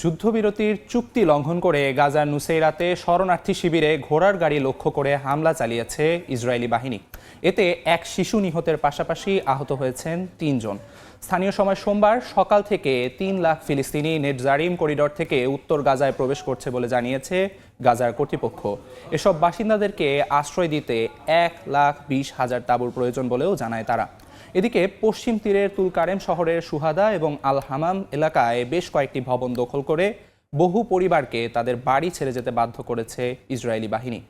যুদ্ধবিরতির চুক্তি লঙ্ঘন করে গাজার নুসেইরাতে শরণার্থী শিবিরে ঘোড়ার গাড়ি লক্ষ্য করে হামলা চালিয়েছে ইসরায়েলি বাহিনী। এতে এক শিশু নিহতের পাশাপাশি আহত হয়েছেন তিনজন। স্থানীয় সময় সোমবার সকাল থেকে তিন লাখ ফিলিস্তিনি নেটজারিম করিডর থেকে উত্তর গাজায় প্রবেশ করছে বলে জানিয়েছে গাজার কর্তৃপক্ষ। এসব বাসিন্দাদেরকে আশ্রয় দিতে এক লাখ বিশ হাজার তাঁবুর প্রয়োজন বলেও জানায় তারা। এদিকে পশ্চিম তীরের তুলকারেম শহরের সুহাদা এবং আল হামাম এলাকায় বেশ কয়েকটি ভবন দখল করে বহু পরিবারকে তাদের বাড়ি ছেড়ে যেতে বাধ্য করেছে ইসরায়েলি বাহিনী।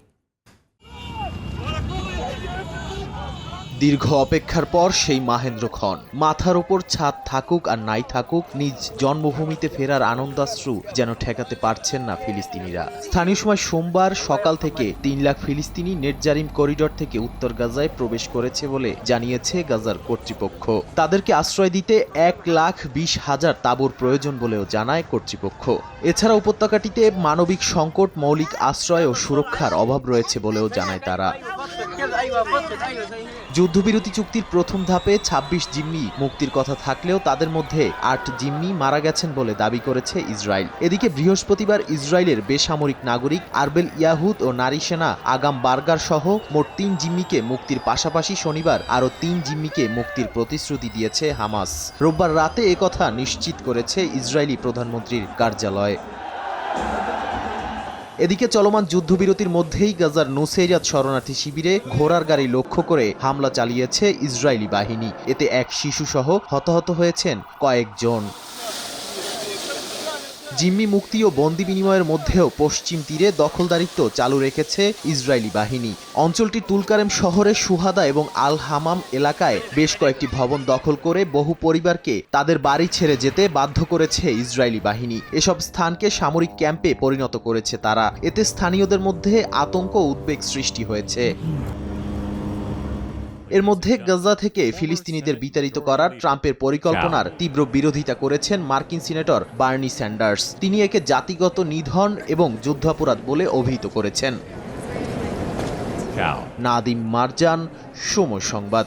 দীর্ঘ অপেক্ষার পর সেই মাহেন্দ্র খন মাথার ওপর ছাদ থাকুক আর নাই থাকুক, নিজ জন্মভূমিতে ফেরার আনন্দাশ্রু যেন ঠেকাতে পারছেন না ফিলিস্তিনিরা। স্থানীয় সময় সোমবার সকাল থেকে তিন লাখ ফিলিস্তিনি নেটজারিম করিডর থেকে উত্তর গাজায় প্রবেশ করেছে বলে জানিয়েছে গাজার কর্তৃপক্ষ। তাদেরকে আশ্রয় দিতে এক লাখ বিশ হাজার তাঁবুর প্রয়োজন বলেও জানায় কর্তৃপক্ষ। এছাড়া উপত্যকাটিতে মানবিক সংকট, মৌলিক আশ্রয় ও সুরক্ষার অভাব রয়েছে বলেও জানায় তারা। যুদ্ধবিরতি চুক্তির প্রথম ধাপে ২৬ জিম্মি মুক্তির কথা থাকলেও তাদের মধ্যে আট জিম্মি মারা গেছেন বলে দাবি করেছে ইসরায়েল। এদিকে বৃহস্পতিবার ইসরায়েলের বেসামরিক নাগরিক আরবেল ইয়াহুদ ও নারী সেনা আগাম বার্গার সহ মোট তিন জিম্মিকে মুক্তির পাশাপাশি শনিবার আরও তিন জিম্মিকে মুক্তির প্রতিশ্রুতি দিয়েছে হামাস। রোববার রাতে একথা নিশ্চিত করেছে ইসরায়েলি প্রধানমন্ত্রীর কার্যালয়। এদিকে চলমান যুদ্ধবিরতির মধ্যেই গাজার নুসেইরাত শরণার্থী শিবিরে ঘোড়ার গাড়ি লক্ষ্য করে হামলা চালিয়েছে ইসরায়েলি বাহিনী। এতে এক শিশুসহ হতাহত হয়েছেন কয়েকজন। জিম্মি মুক্তি ও বন্দি বিনিময়ের মধ্যেও পশ্চিম তীরে দখলদারিত্ব চালু রেখেছে ইসরায়েলি বাহিনী। অঞ্চলটি তুলকারেম শহরের সুহাদা এবং আল হামাম এলাকায় বেশ কয়েকটি ভবন দখল করে বহু পরিবারকে তাদের বাড়ি ছেড়ে যেতে বাধ্য করেছে ইসরায়েলি বাহিনী। এসব স্থানকে সামরিক ক্যাম্পে পরিণত করেছে তারা। এতে স্থানীয়দের মধ্যে আতঙ্ক উদ্বেগ সৃষ্টি হয়েছে। এর মধ্যে গাজা থেকে ফিলিস্তিনিদের বিতাড়িত করার ট্রাম্পের পরিকল্পনার তীব্র বিরোধিতা করেছেন মার্কিন সিনেটর বার্নি স্যান্ডার্স। তিনি একে জাতিগত নিধন এবং যুদ্ধাপরাধ বলে অভিহিত করেছেন। নাদিম মারজান সময় সংবাদ।